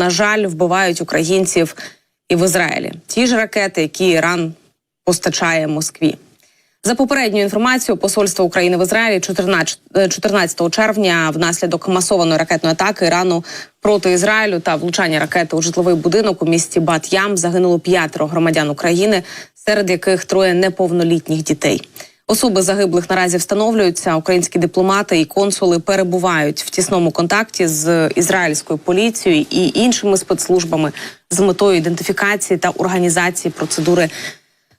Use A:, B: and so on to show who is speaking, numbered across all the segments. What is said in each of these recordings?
A: на жаль вбивають українців і в Ізраїлі. Ті ж ракети, які Іран постачає Москві. За попередньою інформацією, посольство України в Ізраїлі 14, е, 14 червня внаслідок масованої ракетної атаки Ірану проти Ізраїлю та влучання ракети у житловий будинок у місті Бат-Ям загинуло п'ятеро громадян України, серед яких троє неповнолітніх дітей. Особи загиблих наразі встановлюються. Українські дипломати і консули перебувають в тісному контакті з ізраїльською поліцією і іншими спецслужбами з метою ідентифікації та організації процедури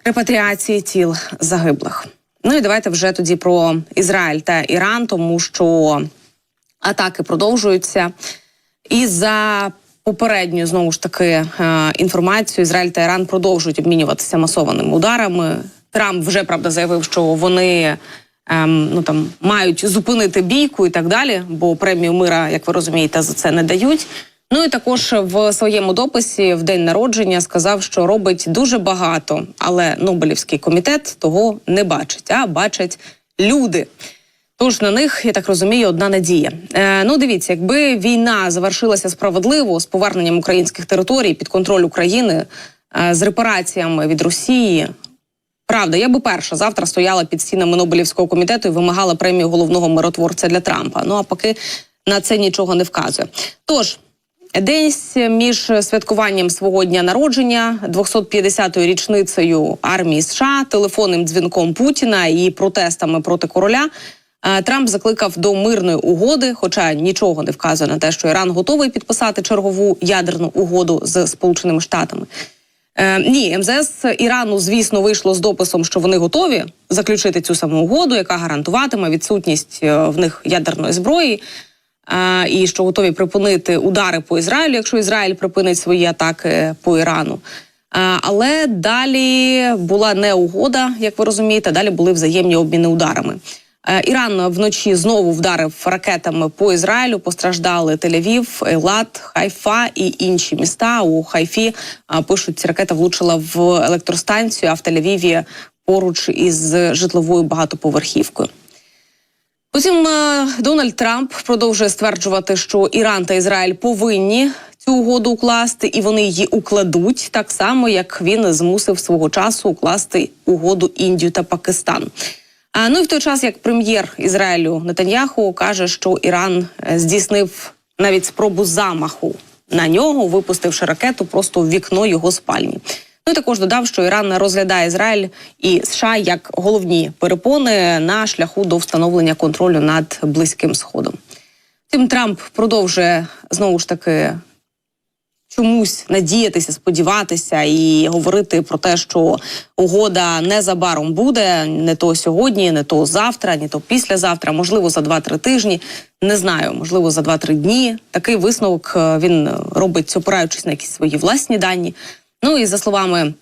A: репатріації тіл загиблих. Ну і давайте вже тоді про Ізраїль та Іран, тому що атаки продовжуються. І за попередньою знову ж таки е, інформацією, Ізраїль та Іран продовжують обмінюватися масованими ударами. Трамп вже правда заявив, що вони ем, ну там мають зупинити бійку і так далі, бо премію мира, як ви розумієте, за це не дають. Ну і також в своєму дописі в день народження сказав, що робить дуже багато, але Нобелівський комітет того не бачить, а бачать люди. Тож на них я так розумію, одна надія. Е, ну дивіться, якби війна завершилася справедливо з поверненням українських територій під контроль України е, з репараціями від Росії. Правда, я би перша завтра стояла під стінами Нобелівського комітету і вимагала премію головного миротворця для Трампа. Ну а поки на це нічого не вказує. Тож. Десь між святкуванням свого дня народження, 250-ю річницею армії США, телефонним дзвінком Путіна і протестами проти короля. е, Трамп закликав до мирної угоди, хоча нічого не вказує на те, що Іран готовий підписати чергову ядерну угоду з Сполученими Штатами. Е, ні, МЗС Ірану, звісно, вийшло з дописом, що вони готові заключити цю саму угоду, яка гарантуватиме відсутність е, в них ядерної зброї. е, І що готові припинити удари по Ізраїлю, якщо Ізраїль припинить свої атаки по Ірану. Е, Але далі була не угода, як ви розумієте. Далі були взаємні обміни ударами. Е, Іран вночі знову вдарив ракетами по Ізраїлю. Постраждали Тель-Авів, Ейлат, Хайфа і інші міста. У Хайфі а, пишуть, ракета влучила в електростанцію, а в Тель-Авіві поруч із житловою багатоповерхівкою. Потім е, Дональд Трамп продовжує стверджувати, що Іран та Ізраїль повинні цю угоду укласти, і вони її укладуть так само, як він змусив свого часу укласти угоду Індію та Пакистан. А ну і в той час, як прем'єр Ізраїлю Нетаньяху каже, що Іран е, здійснив навіть спробу замаху на нього, випустивши ракету просто в вікно його спальні. Ну і також додав, що Іран розглядає Ізраїль і США як головні перепони на шляху до встановлення контролю над близьким сходом. Втім, Трамп продовжує знову ж таки чомусь надіятися, сподіватися і говорити про те, що угода незабаром буде не то сьогодні, не то завтра, ні то післязавтра, можливо, за 2-3 тижні. Не знаю, можливо, за 2-3 дні. Такий висновок е, він робить, опираючись на якісь свої власні дані. Ну і за словами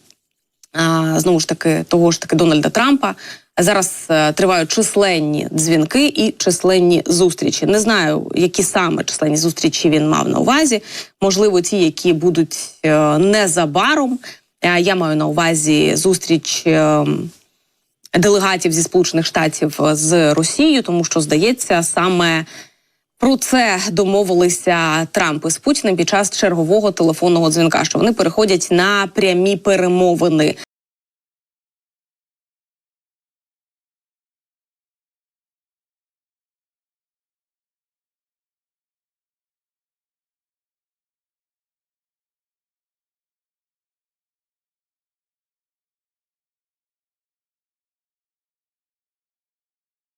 A: знову ж таки того ж таки Дональда Трампа. Зараз е, тривають численні дзвінки і численні зустрічі. Не знаю, які саме численні зустрічі він мав на увазі. Можливо, ті, які будуть е, незабаром. Е, я маю на увазі зустріч. Делегатів зі сполучених штатів з Росією, тому що здається, саме про це домовилися Трамп із Путіним під час чергового телефонного дзвінка. Що вони переходять на прямі перемовини.